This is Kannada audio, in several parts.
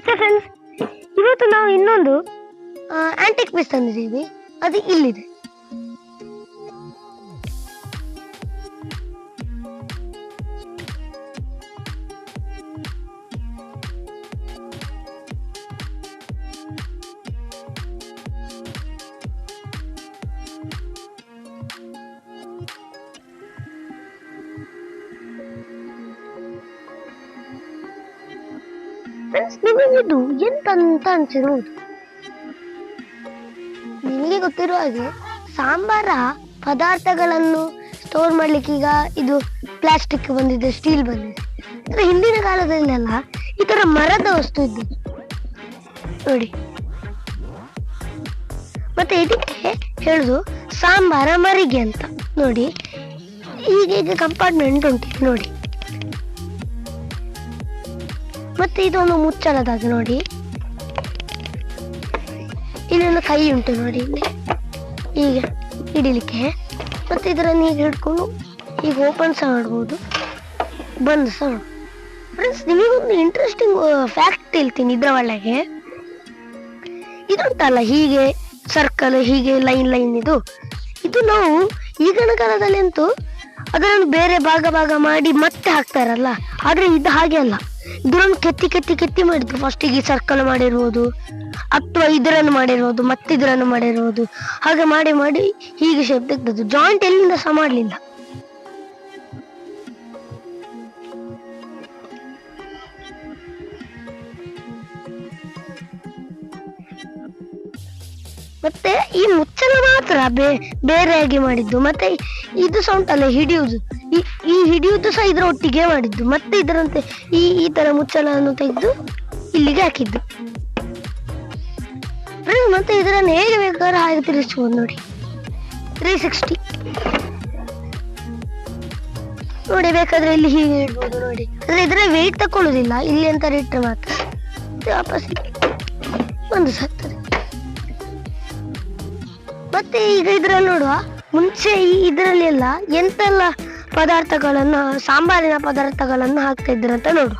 ಓಕೆ ಫ್ರೆಂಡ್ಸ್ ಇವತ್ತು ನಾವು ಇನ್ನೊಂದು ಆಂಟಿಕ್ ಪೀಸ್ ತಂದಿದ್ದೀವಿ ಅದು ಇಲ್ಲಿದೆ ಫ್ರೆಂಡ್ಸ್ ನಿಮಗಿದು ಎಂತ ಅಂತ ಅನ್ಸಿರ್ಬೋದು ನಿಮಗೆ ಗೊತ್ತಿರುವ ಹಾಗೆ, ಸಾಂಬಾರ ಪದಾರ್ಥಗಳನ್ನು ಸ್ಟೋರ್ ಮಾಡ್ಲಿಕ್ಕೆ ಈಗ ಇದು ಪ್ಲಾಸ್ಟಿಕ್ ಬಂದಿದೆ ಸ್ಟೀಲ್ ಬಂದಿದೆ. ಹಿಂದಿನ ಕಾಲದಲ್ಲೆಲ್ಲ ಈ ತರ ಮರದ ವಸ್ತು ಇದ್ದದ್ದು ನೋಡಿ. ಮತ್ತೆ ಇದಕ್ಕೆ ಹೇಳುದು ಸಾಂಬಾರ ಮರಿಗೆ ಅಂತ. ನೋಡಿ ಈಗ ಈಗ ಕಂಪಾರ್ಟ್ಮೆಂಟ್ ಉಂಟು, ನೋಡಿ. ಮತ್ತೆ ಇದೊಂದು ಮುಚ್ಚಳದಾಗ ನೋಡಿ. ಇಲ್ಲೊಂದು ಕೈ ಉಂಟು ನೋಡಿ ಇಲ್ಲಿ. ಈಗ ಹಿಡಿಲಿಕ್ಕೆ. ಮತ್ತೆ ಇದರನ್ನು ಈಗ ಹಿಡ್ಕೊಂಡು ಈಗ ಓಪನ್ ಸಹ ಮಾಡ್ಬೋದು. ಬಂದ್ ಸಹ ಫ್ರೆಂಡ್ಸ್ ನಿಮಗೊಂದು ಇಂಟ್ರೆಸ್ಟಿಂಗ್ ಫ್ಯಾಕ್ಟ್ ಹೇಳ್ತೀನಿ ಇದರ ಒಳಗೆ. ಇದುಂಟಲ್ಲ ಹೀಗೆ ಸರ್ಕಲ್ ಹೀಗೆ ಲೈನ್ ಲೈನ್ ಇದು. ಇದು ನಾವು ಈಗಿನ ಕಾಲದಲ್ಲಿ ಅಂತೂ ಅದನ್ನು ಬೇರೆ ಭಾಗ ಭಾಗ ಮಾಡಿ ಮತ್ತೆ ಹಾಕ್ತಾರಲ್ಲ ಆದರೆ ಇದು ಹಾಗೆ ಅಲ್ಲ. ಇದನ್ನು ಕೆತ್ತಿ ಕೆತ್ತಿ ಕೆತ್ತಿ ಮಾಡಿದ್ದು ಫಸ್ಟಿಗೆ ಸರ್ಕಲ್ ಮಾಡಿರ್ಬೋದು. ಅಥವಾ ಇದರನ್ನು ಮಾಡಿರ್ಬೋದು. ಮತ್ತೆ ಇದರನ್ನು ಮಾಡಿರ್ಬೋದು. ಹಾಗೆ ಮಾಡಿ ಮಾಡಿ ಹೀಗೆ ಶೇಪ್ ತೆಗ್ದದ್ದು ಜಾಯಿಂಟ್ ಎಲ್ಲಿಂದ ಸಹ ಮಾಡಲಿಲ್ಲ. ಮತ್ತೆ ಈ ಮುಚ್ಚಳ ಮಾತ್ರ ಬೇರೆಯಾಗಿ ಮಾಡಿದ್ದು. ಮತ್ತೆ ಇದು ಸಹ ಹಿಡಿಯುವುದು. ಈ ಈ ಹಿಡಿಯುವುದು ಸಹ ಇದರ ಒಟ್ಟಿಗೆ ಮಾಡಿದ್ದು. ಮತ್ತೆ ಇದರಂತೆ ಈ ಈ ತರ ಮುಚ್ಚಳವನ್ನು ತೆಗೆದು ಇಲ್ಲಿಗೆ ಹಾಕಿದ್ದು. ಮತ್ತೆ ಇದರನ್ನು ಹೇಗೆ ಬೇಕಾದ್ರೆ ಹಾಗೆ ತಿರುಗಿಸ್ಬೋದು ನೋಡಿ. ತ್ರೀ ಸಿಕ್ಸ್ಟಿ ನೋಡಿ, ಬೇಕಾದ್ರೆ ಇಲ್ಲಿ ಹೀಗೆ ಇಡ್ಬೋದು ನೋಡಿ. ಅಂದ್ರೆ ಇದರ ವೆಯ್ಟ್ ತಕೊಳ್ಳುದಿಲ್ಲ ಇಲ್ಲಿ ಅಂತ ಇಟ್ಟರೆ ಮಾತ್ರ. ವಾಪಸ್ ಒಂದು ಸಾಕ್ತದೆ ಮತ್ತೆ ಈಗ ಇದ್ರಲ್ಲಿ ನೋಡುವ. ಮುಂಚೆ ಈ ಇದರಲ್ಲಿ ಎಲ್ಲ ಎಂತೆಲ್ಲ ಪದಾರ್ಥಗಳನ್ನ, ಸಾಂಬಾರಿನ ಪದಾರ್ಥಗಳನ್ನು ಹಾಕ್ತಾ ಅಂತ ನೋಡುವ.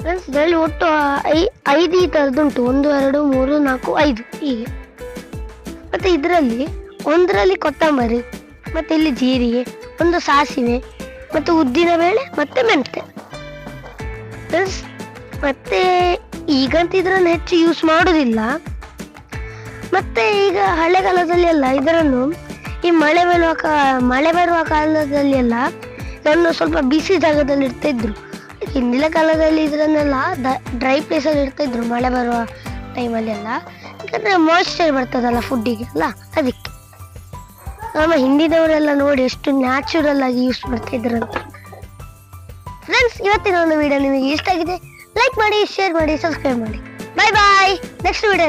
ಫ್ರೆಂಡ್ಸ್ ಇದರಲ್ಲಿ ಒಟ್ಟು ಐ, ಐದು ಈ ಥರದ್ದುಂಟು ಒಂದು, ಎರಡು, ಮೂರು, ನಾಲ್ಕು, ಐದು. ಹೀಗೆ. ಮತ್ತೆ ಇದರಲ್ಲಿ ಒಂದರಲ್ಲಿ ಕೊತ್ತಂಬರಿ, ಮತ್ತೆ ಇಲ್ಲಿ ಜೀರಿಗೆ, ಒಂದು ಸಾಸಿವೆ, ಮತ್ತು ಉದ್ದಿನ ಬೇಳೆ, ಮತ್ತೆ ಮೆಂತೆ ಫ್ರೆಂಡ್ಸ್ ಮತ್ತೆ ಈಗಂತ ಇದರನ್ನು ಹೆಚ್ಚು ಯೂಸ್ ಮಾಡೋದಿಲ್ಲ. ಮತ್ತೆ ಈಗ ಹಳೆಗಾಲದಲ್ಲಿ ಎಲ್ಲ ಇದರನ್ನು ಈ ಮಳೆ ಬರುವ ಕಾ, ಮಳೆ ಬರುವ ಕಾಲದಲ್ಲಿ ಎಲ್ಲ ನನ್ನ ಸ್ವಲ್ಪ ಬಿಸಿ ಜಾಗದಲ್ಲಿ ಇರ್ತಿದ್ರು. ಹಿಂದಿನ ಕಾಲದಲ್ಲಿ ಇದರನ್ನೆಲ್ಲ ಡ್ರೈ ಪ್ಲೇಸಲ್ಲಿ ಇಡ್ತಾ ಇದ್ರು ಮಳೆ ಬರುವ ಟೈಮಲ್ಲಿ ಎಲ್ಲ ಯಾಕಂದ್ರೆ ಮಾಯಿಶ್ಚರ್ ಬರ್ತದಲ್ಲ ಫುಡ್ಡಿಗೆ ಅಲ್ಲ? ಅದಕ್ಕೆ. ನಮ್ಮ ಹಿಂದಿನವರೆಲ್ಲ ನೋಡಿ ಎಷ್ಟು ನ್ಯಾಚುರಲ್ ಆಗಿ ಯೂಸ್ ಮಾಡ್ತಾಯಿದ್ರು ಫ್ರೆಂಡ್ಸ್ ಇವತ್ತಿನ ಒಂದು ವಿಡಿಯೋ ನಿಮಗೆ ಇಷ್ಟ ಆಗಿದೆ. ಲೈಕ್ ಮಾಡಿ ಶೇರ್ ಮಾಡಿ ಸಬ್ಸ್ಕ್ರೈಬ್ ಮಾಡಿ. ಬಾಯ್ ಬಾಯ್ ನೆಕ್ಸ್ಟ್ ವಿಡಿಯೋ